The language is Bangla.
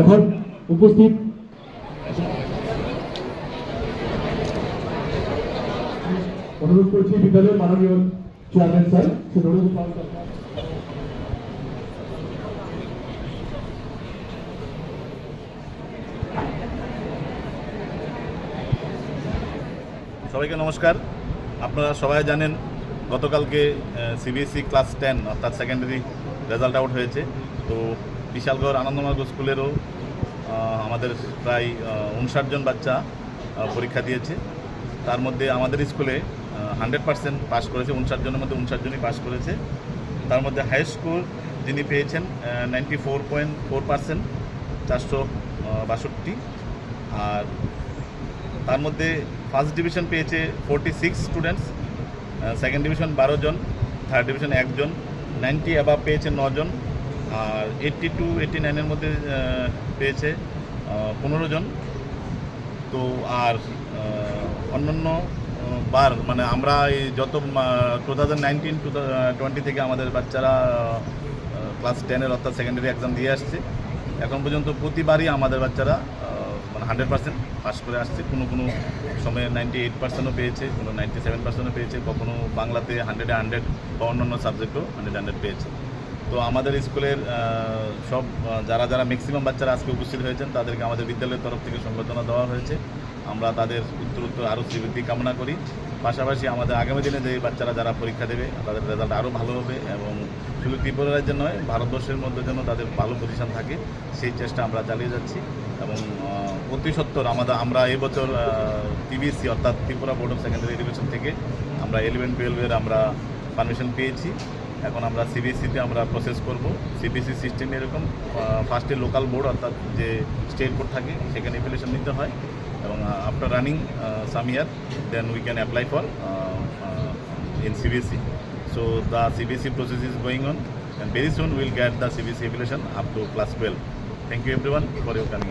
এখন উপস্থিত অনুরোধ করছি বিদ্যালয়ের মাননীয় চেয়ারম্যান স্যার সে অনুরোধ সবাইকে নমস্কার। আপনারা সবাই জানেন গতকালকে সিবিএসই ক্লাস টেন অর্থাৎ সেকেন্ডারি রেজাল্ট আউট হয়েছে। তো বিশালগড় আনন্দমার্গ স্কুলেরও আমাদের প্রায় উনষাট জন বাচ্চা পরীক্ষা দিয়েছে। তার মধ্যে আমাদের স্কুলে হান্ড্রেড পার্সেন্ট পাস করেছে উনষাট জনের মধ্যে উনষাট জনই পাস করেছে। তার মধ্যে হাই স্কুল যিনি পেয়েছেন ninety four point four percent চারশো বাষট্টি। আর তার মধ্যে ফার্স্ট ডিভিশন পেয়েছে forty six students second division বারো জন, থার্ড ডিভিশন একজন নাইনটি অ্যাবাভ পেয়েছে নজন আর এইট্টি টু এইট্টি নাইনের মধ্যে পেয়েছে পনেরো জন। তো আর অন্যান্য বার মানে আমরা এই যত টু থাউজেন্ড টু টোয়েন্টি থেকে আমাদের বাচ্চারা ক্লাস টেনের অর্থাৎ সেকেন্ডারি এক্সাম দিয়ে আসছে। এখন পর্যন্ত প্রতিবারই আমাদের বাচ্চারা মানে হান্ড্রেড পার্সেন্ট পাস করে আসছে। কোনো কোনো সময়ে নাইনটি এইট পার্সেন্টও পেয়েছে, কোনো নাইনটি সেভেন পার্সেন্টও পেয়েছে, কখনো বাংলাতে হান্ড্রেডে হান্ড্রেড বা অন্যান্য সাবজেক্টও হান্ড্রেড হান্ড্রেড পেয়েছে। তো আমাদের স্কুলের সব যারা যারা ম্যাক্সিমাম বাচ্চারা আজকে উপস্থিত হয়েছেন, তাদেরকে আমাদের বিদ্যালয়ের তরফ থেকে সংবর্ধনা দেওয়া হয়েছে। আমরা তাদের উত্তর আরও শ্রীবৃদ্ধি কামনা করি। পাশাপাশি আমাদের আগামী দিনে যে বাচ্চারা যারা পরীক্ষা দেবে, তাদের রেজাল্ট আরও ভালো হবে এবং শুধু ত্রিপুরা রাজ্যে নয়, ভারতবর্ষের মধ্যে যেন তাদের ভালো পজিশন থাকে, সেই চেষ্টা আমরা চালিয়ে যাচ্ছি এবং অতি সত্তর আমাদের, আমরা এবছর টিবিএসসি অর্থাৎ Tripura board of secondary education থেকে আমরা ইলেভেন টুয়েলভের আমরা পারমিশন পেয়েছি। এখন আমরা সিবিএসসিতে আমরা প্রসেস করব। সিবিএসসি সিস্টেমে এরকম ফার্স্টে লোকাল বোর্ড অর্থাৎ যে স্টেট বোর্ড থাকে, সেখানে অ্যাপ্লিকেশন নিতে হয়। এবং after running summer then we can apply for in CBSE so the CBSE process is going on very soon will get the CBSE application up to class twelve thank you everyone for your coming